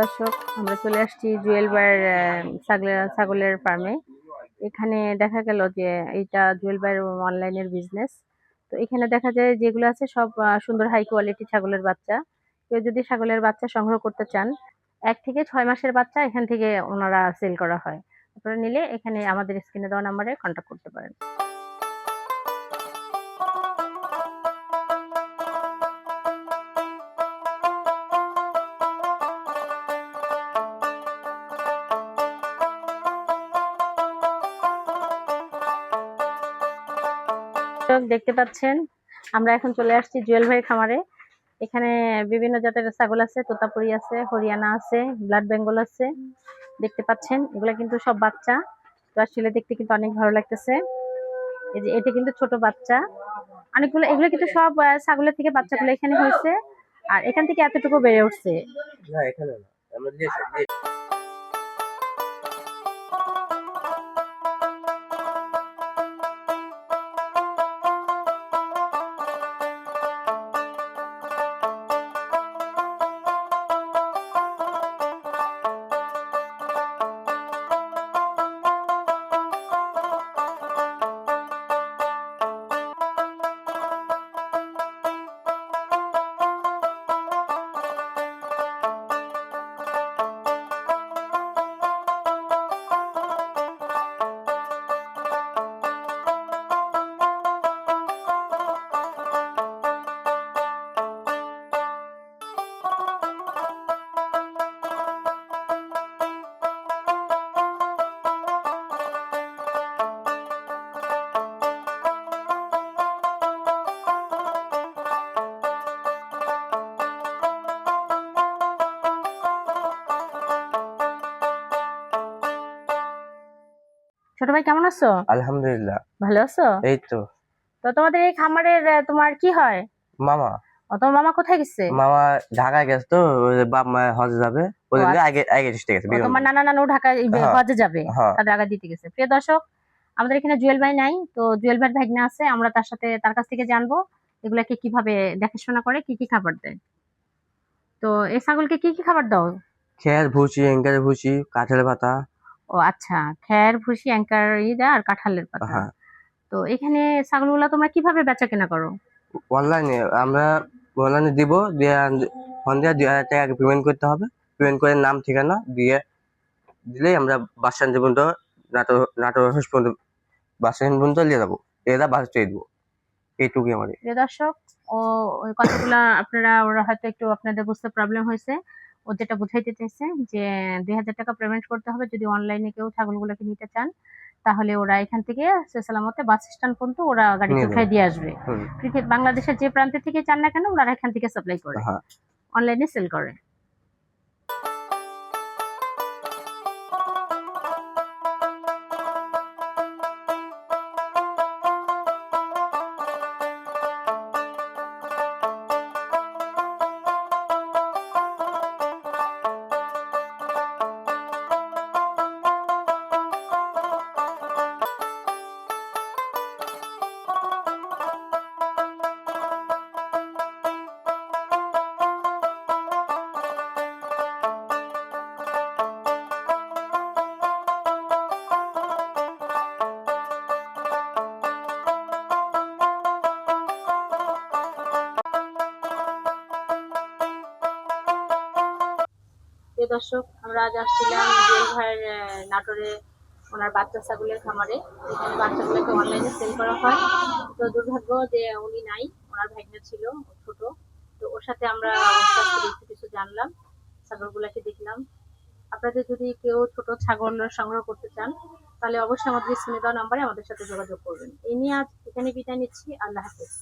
দর্শক, আমরা চলে আসছি জুয়েল বার ছাগলের ছাগলের ফার্মে এখানে দেখা গেল যে এইটা জুয়েল বার অনলাইনের বিজনেস তো এখানে দেখা যায় যেগুলো আছে সব সুন্দর হাই কোয়ালিটি ছাগলের বাচ্চা। কেউ যদি ছাগলের বাচ্চা সংগ্রহ করতে চান, এক থেকে ছয় মাসের বাচ্চা এখান থেকে ওনারা সেল করা হয়। আপনারা নিলে এখানে আমাদের স্ক্রিনে দেওয়া নাম্বারে কন্ট্যাক্ট করতে পারেন। দর্শক, দেখতে পাচ্ছেন? আমরা এখন চলে আসছি জুয়েল ভাইয়ের খামারে। এখানে বিভিন্ন জাতের ছাগল আছে, তোতাপুরি আছে, হরিয়ানা আছে, ব্লাড বেঙ্গল আছে। দেখতে পাচ্ছেন, এগুলা কিন্তু সব বাচ্চা। আসলে দেখতে কিন্তু অনেক ভালো লাগতেছে। এই যে, এটা কিন্তু ছোট বাচ্চা। অনেকগুলো, এগুলো কিন্তু সব ছাগলের থেকে বাচ্চাগুলো এখানে হয়েছে। আর এখান থেকে এতটুকু বেড়ে উঠছে। না, এখানে না। ছোট ভাই কেমন আছো? আলহামদুলিল্লাহ। ভালো আছো? এই তো তো তোমাদের এই খামারের তোমার কি হয়? মামা। তোমার মামা কোথায় গেছে? মামা ঢাকায় গেছে তো বাপ মা হজে যাবে। ওদের আচ্ছা। আগে আগে তোমার নানা নানু ঢাকায় হ্যাঁ। হজে যাবে হ্যাঁ। দিতে গেছে। প্রিয় দর্শক আমাদের এখানে জুয়েল ভাই নাই তো জুয়েল ভাই ভাগনা আছে আমরা তার সাথে তার কাছ থেকে জানব এগুলাকে কীভাবে দেখাশোনা করে কি কি খাবার দেয়। তো এই ছাগলকে কি কি খাবার দাও? খের ভুসি এঙ্কারে ভুসি কাঠের পাতা ও আচ্ছা খ্যার ভুসি অ্যাঙ্কার ইদা আর কাঁঠালের পাতা। হ্যাঁ। তো এখানে ছাগলগুলো তোমরা কীভাবে বেচা কেনা করো? অনলাইনে আমরা অনলাইনে দিব দিয়ে ফোন দিয়ে দুই হাজার টাকা পেমেন্ট করতে হবে। পেমেন্ট করে নাম ঠিকানা দিয়ে দিলেই আমরা বাস স্ট্যান্ড পর্যন্ত নাটোর নাটোর হাউস পর্যন্ত বাস স্ট্যান্ড পর্যন্ত নিয়ে যাব। এরা বাস দিয়ে দেবো। এইটুকুই আমাদের। প্রিয় দর্শক ও ওই কথাগুলা আপনারা ওরা হয়তো একটু আপনাদের বুঝতে প্রবলেম হয়েছে। ও যেটা বুঝাইতে চাইছে যে দুই হাজার টাকা পেমেন্ট করতে হবে যদি অনলাইনে কেউ ছাগলগুলোকে নিতে চান তাহলে ওরা এখান থেকে সালামতে বাস স্ট্যান্ড পর্যন্ত ওরা গাড়ি উঠাই দিয়ে আসবে। বাংলাদেশের যে প্রান্তে থেকে চান না কেন ওরা এখান থেকে সাপ্লাই করে। হ্যাঁ। অনলাইনে সেল করে। প্রিয় দর্শক, আমরা আজ আসছিলাম জুয়েল ভাইয়ের নাটোরে ওনার বাচ্চা ছাগলের খামারে। এখানে বাচ্চাগুলোকে অনলাইনে সেল করা হয়। তো দুর্ভাগ্য যে উনি নাই, ওনার ভাগ্নে ছিল ছোট। তো ওর সাথে আমরা একটু কিছু জানলাম, ছাগলগুলোকে দেখলাম। আপনাদের যদি কেউ ছোট ছাগল সংগ্রহ করতে চান, তাহলে অবশ্যই আমাদের স্ক্রিনে দেওয়া নাম্বারে আমাদের সাথে যোগাযোগ করবেন। এই নিয়ে আজ এখানে বিদায় নিচ্ছি। আল্লাহ হাফেজ।